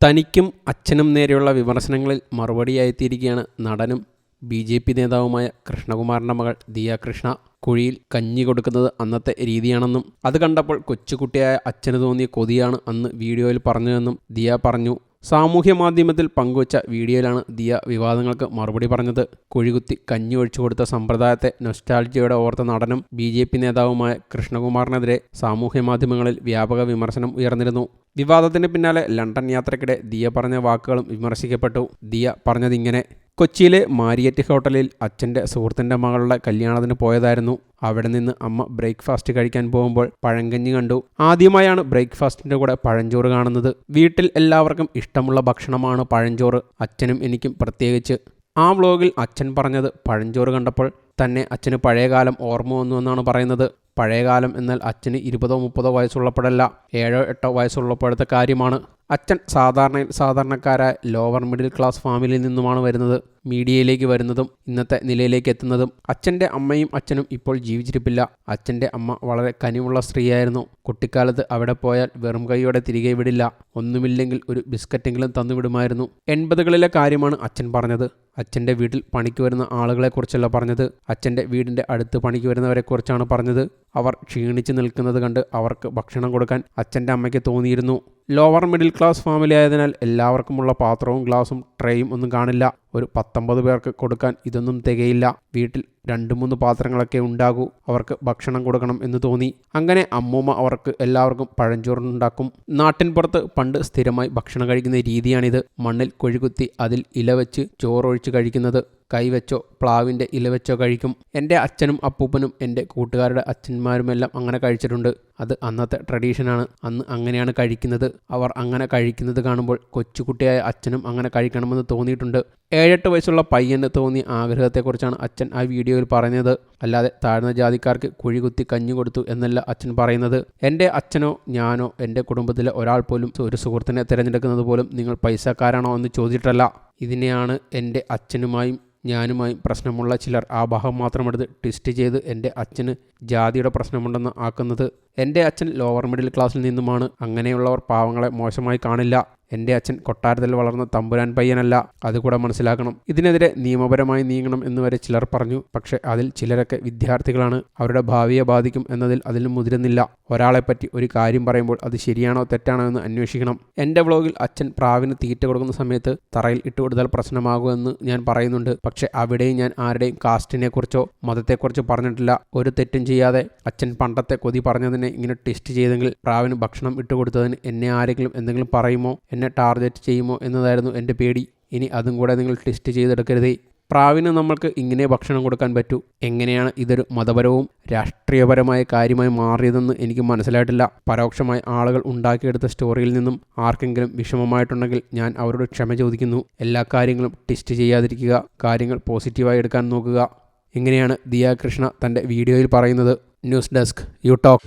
തനിക്കും അച്ഛനും നേരെയുള്ള വിമർശനങ്ങളിൽ മറുപടിയായിത്തീരുകയാണ് നടനും ബി ജെ പി നേതാവുമായ കൃഷ്ണകുമാറിന്റെ മകൾ ദിയ കൃഷ്ണ. കുഴിയിൽ കഞ്ഞി കൊടുക്കുന്നത് അന്നത്തെ രീതിയാണെന്നും അത് കണ്ടപ്പോൾ കൊച്ചുകുട്ടിയായ അച്ഛന് തോന്നിയ കൊതിയാണ് അന്ന് വീഡിയോയിൽ പറഞ്ഞതെന്നും ദിയ പറഞ്ഞു. സാമൂഹ്യ മാധ്യമത്തിൽ പങ്കുവച്ച വീഡിയോയിലാണ് ദിയ വിവാദങ്ങൾക്ക് മറുപടി പറഞ്ഞത്. കുഴികുത്തി കഞ്ഞി ഒഴിച്ചു കൊടുത്ത സമ്പ്രദായത്തെ നൊസ്റ്റാൾജിയോടെ ഓർത്ത നടനും ബി ജെ പി നേതാവുമായ കൃഷ്ണകുമാറിനെതിരെ സാമൂഹ്യ മാധ്യമങ്ങളിൽ വ്യാപക വിമർശനം ഉയർന്നിരുന്നു. വിവാദത്തിന് പിന്നാലെ ലണ്ടൻ യാത്രയ്ക്കിടെ ദിയ പറഞ്ഞ വാക്കുകളും വിമർശിക്കപ്പെട്ടു. ദിയ പറഞ്ഞതിങ്ങനെ കൊച്ചിയിലെ മാരിയറ്റ് ഹോട്ടലിൽ അച്ഛന്റെ സുഹൃത്തിന്റെ മകളുടെ കല്യാണത്തിന് പോയതായിരുന്നു. അവിടെ നിന്ന് അമ്മ ബ്രേക്ക്ഫാസ്റ്റ് കഴിക്കാൻ പോകുമ്പോൾ പഴങ്കഞ്ഞി കണ്ടു. ആദ്യമായാണ് ബ്രേക്ക്ഫാസ്റ്റിന്റെ കൂടെ പഴഞ്ചോറ് കാണുന്നത്. വീട്ടിൽ എല്ലാവർക്കും ഇഷ്ടമുള്ള ഭക്ഷണമാണ് പഴഞ്ചോറ്. അച്ഛനും എനിക്കും പ്രത്യേകിച്ച്. ആ വ്ലോഗിൽ അച്ഛൻ പറഞ്ഞത് പഴഞ്ചോറ് കണ്ടപ്പോൾ തന്നെ അച്ഛന് പഴയകാലം ഓർമ്മ വന്നു എന്നാണ് പറയുന്നത്. പഴയകാലം എന്നാൽ അച്ഛന് ഇരുപതോ മുപ്പതോ വയസ്സുള്ളപ്പോഴല്ല ഏഴോ എട്ടോ വയസ്സുള്ളപ്പോഴത്തെ കാര്യമാണ്. അച്ഛൻ സാധാരണ സാധാരണക്കാരായ ലോവർ മിഡിൽ ക്ലാസ് ഫാമിലിയിൽ നിന്നുമാണ് വരുന്നത് മീഡിയയിലേക്ക് വരുന്നതും ഇന്നത്തെ നിലയിലേക്ക് എത്തുന്നതും. അച്ഛന്റെ അമ്മയും അച്ഛനും ഇപ്പോൾ ജീവിച്ചിരിപ്പില്ല. അച്ഛന്റെ അമ്മ വളരെ കനിവുള്ള സ്ത്രീയായിരുന്നു. കുട്ടിക്കാലത്ത് അവിടെ പോയാൽ വെറും കൈയോടെ തിരികെ വിടില്ല. ഒന്നുമില്ലെങ്കിൽ ഒരു ബിസ്ക്കറ്റെങ്കിലും തന്നുവിടുമായിരുന്നു എൺപതുകളിലെ കാര്യമാണ് അച്ഛൻ പറഞ്ഞത്. അച്ഛന്റെ വീട്ടിൽ പണിക്ക് വരുന്ന ആളുകളെക്കുറിച്ചല്ല പറഞ്ഞത്. അച്ഛന്റെ വീടിന്റെ അടുത്ത് പണിക്ക് വരുന്നവരെക്കുറിച്ചാണ് പറഞ്ഞത്. അവർ ക്ഷീണിച്ചു നിൽക്കുന്നത് കണ്ട് അവർക്ക് ഭക്ഷണം കൊടുക്കാൻ അച്ഛന്റെ അമ്മയ്ക്ക് തോന്നിയിരുന്നു. ലോവർ മിഡിൽ ക്ലാസ് ഫാമിലി ആയതിനാൽ എല്ലാവർക്കുമുള്ള പാത്രവും ഗ്ലാസും ട്രേയും ഒന്നും കാണില്ല. ഒരു പത്തൊമ്പത് പേർക്ക് കൊടുക്കാൻ ഇതൊന്നും തികയില്ല. വീട്ടിൽ രണ്ട് മൂന്ന് പാത്രങ്ങളൊക്കെ ഉണ്ടാകൂ. അവർക്ക് ഭക്ഷണം കൊടുക്കണം എന്ന് തോന്നി. അങ്ങനെ അമ്മൂമ്മ അവർക്ക് എല്ലാവർക്കും പഴഞ്ചോറുണ്ടാക്കും നാട്ടിൻപുറത്ത് പണ്ട് സ്ഥിരമായി ഭക്ഷണം കഴിക്കുന്ന രീതിയാണിത്. മണ്ണിൽ കൊഴുകുത്തി അതിൽ ഇല വെച്ച് ചോറൊഴിച്ച് കഴിക്കുന്നത്. കൈവച്ചോ പ്ലാവിന്റെ ഇല വെച്ചോ കഴിക്കും. എന്റെ അച്ഛനും അപ്പൂപ്പനും എന്റെ കൂട്ടുകാരുടെ അച്ഛന്മാരുമെല്ലാം അങ്ങനെ കഴിച്ചിട്ടുണ്ട്. അത് അന്നത്തെ ട്രഡീഷനാണ്. അന്ന് അങ്ങനെയാണ് കഴിക്കുന്നത്. അവർ അങ്ങനെ കഴിക്കുന്നത് കാണുമ്പോൾ കൊച്ചുകുട്ടിയായ അച്ഛനും അങ്ങനെ കഴിക്കണമെന്ന് തോന്നിയിട്ടുണ്ട്. ഏഴെട്ട് വയസ്സുള്ള പയ്യന് തോന്നിയ ആഗ്രഹത്തെക്കുറിച്ചാണ് അച്ഛൻ ആ വീഡിയോയിൽ പറഞ്ഞത്. അല്ലാതെ താഴ്ന്ന ജാതിക്കാർക്ക് കുഴികുത്തി കഞ്ഞു കൊടുത്തു എന്നല്ല അച്ഛൻ പറയുന്നത്. എന്റെ അച്ഛനോ ഞാനോ എന്റെ കുടുംബത്തിലെ ഒരാൾ പോലും ഒരു സുഹൃത്തിനെ തിരഞ്ഞെടുക്കുന്നത് പോലും നിങ്ങൾ പൈസക്കാരാണോ എന്ന് ചോദിച്ചിട്ടല്ല. ഇതിനെയാണ് എന്റെ അച്ഛനുമായും ഞാനുമായി പ്രശ്നമുള്ള ചിലർ ആ ഭാഗം മാത്രമെടുത്ത് ട്വിസ്റ്റ് ചെയ്ത് എന്റെ അച്ഛന് ജാതിയുടെ പ്രശ്നമുണ്ടെന്ന് ആക്കുന്നത്. എന്റെ അച്ഛൻ ലോവർ മിഡിൽ ക്ലാസ്സിൽ നിന്നുമാണ്. അങ്ങനെയുള്ളവർ പാവങ്ങളെ മോശമായി കാണില്ല. എന്റെ അച്ഛൻ കൊട്ടാരത്തിൽ വളർന്ന തമ്പുരാൻ പയ്യനല്ല അതുകൂടെ മനസ്സിലാക്കണം. ഇതിനെതിരെ നിയമപരമായി നീങ്ങണം എന്ന് വരെ ചിലർ പറഞ്ഞു. പക്ഷെ അതിൽ ചിലരൊക്കെ വിദ്യാർത്ഥികളാണ്. അവരുടെ ഭാവിയെ ബാധിക്കും എന്നതിൽ അതിലും മുതിരുന്നില്ല. ഒരാളെപ്പറ്റി ഒരു കാര്യം പറയുമ്പോൾ അത് ശരിയാണോ തെറ്റാണോ എന്ന് അന്വേഷിക്കണം. എന്റെ വ്ളോഗിൽ അച്ഛൻ പ്രാവിന് തീറ്റ കൊടുക്കുന്ന സമയത്ത് തറയിൽ ഇട്ടുകൊടുത്താൽ പ്രശ്നമാകുമെന്ന് ഞാൻ പറയുന്നുണ്ട്. പക്ഷെ അവിടെയും ഞാൻ ആരുടെയും കാസ്റ്റിനെ കുറിച്ചോ മതത്തെക്കുറിച്ചോ പറഞ്ഞിട്ടില്ല. ഒരു തെറ്റും ചെയ്യാതെ അച്ഛൻ പണ്ടത്തെ കൊതി പറഞ്ഞതിനെ ഇങ്ങനെ ടെസ്റ്റ് ചെയ്തെങ്കിൽ പ്രാവിന് ഭക്ഷണം ഇട്ടുകൊടുത്തതിന് എന്നെ ആരെങ്കിലും എന്തെങ്കിലും പറയുമോ? എന്നെ ടാർഗറ്റ് ചെയ്യുമോ എന്നതായിരുന്നു എന്റെ പേടി. ഇനി അതും കൂടെ നിങ്ങൾ ടെസ്റ്റ് ചെയ്തെടുക്കരുതേ. പ്രാവിന് നമ്മൾക്ക് ഇങ്ങനെ ഭക്ഷണം കൊടുക്കാൻ പറ്റൂ. എങ്ങനെയാണ് ഇതൊരു മതപരവും രാഷ്ട്രീയപരമായ കാര്യമായി മാറിയതെന്ന് എനിക്ക് മനസ്സിലായിട്ടില്ല. പരോക്ഷമായി ആളുകൾ ഉണ്ടാക്കിയെടുത്ത സ്റ്റോറിയിൽ നിന്നും ആർക്കെങ്കിലും വിഷമമായിട്ടുണ്ടെങ്കിൽ ഞാൻ അവരോട് ക്ഷമ ചോദിക്കുന്നു. എല്ലാ കാര്യങ്ങളും ടെസ്റ്റ് ചെയ്യാതിരിക്കുക. കാര്യങ്ങൾ പോസിറ്റീവായി എടുക്കാൻ നോക്കുക. ഇങ്ങനെയാണ് ദിയാ കൃഷ്ണ തന്റെ വീഡിയോയിൽ പറയുന്നത്? News desk you talk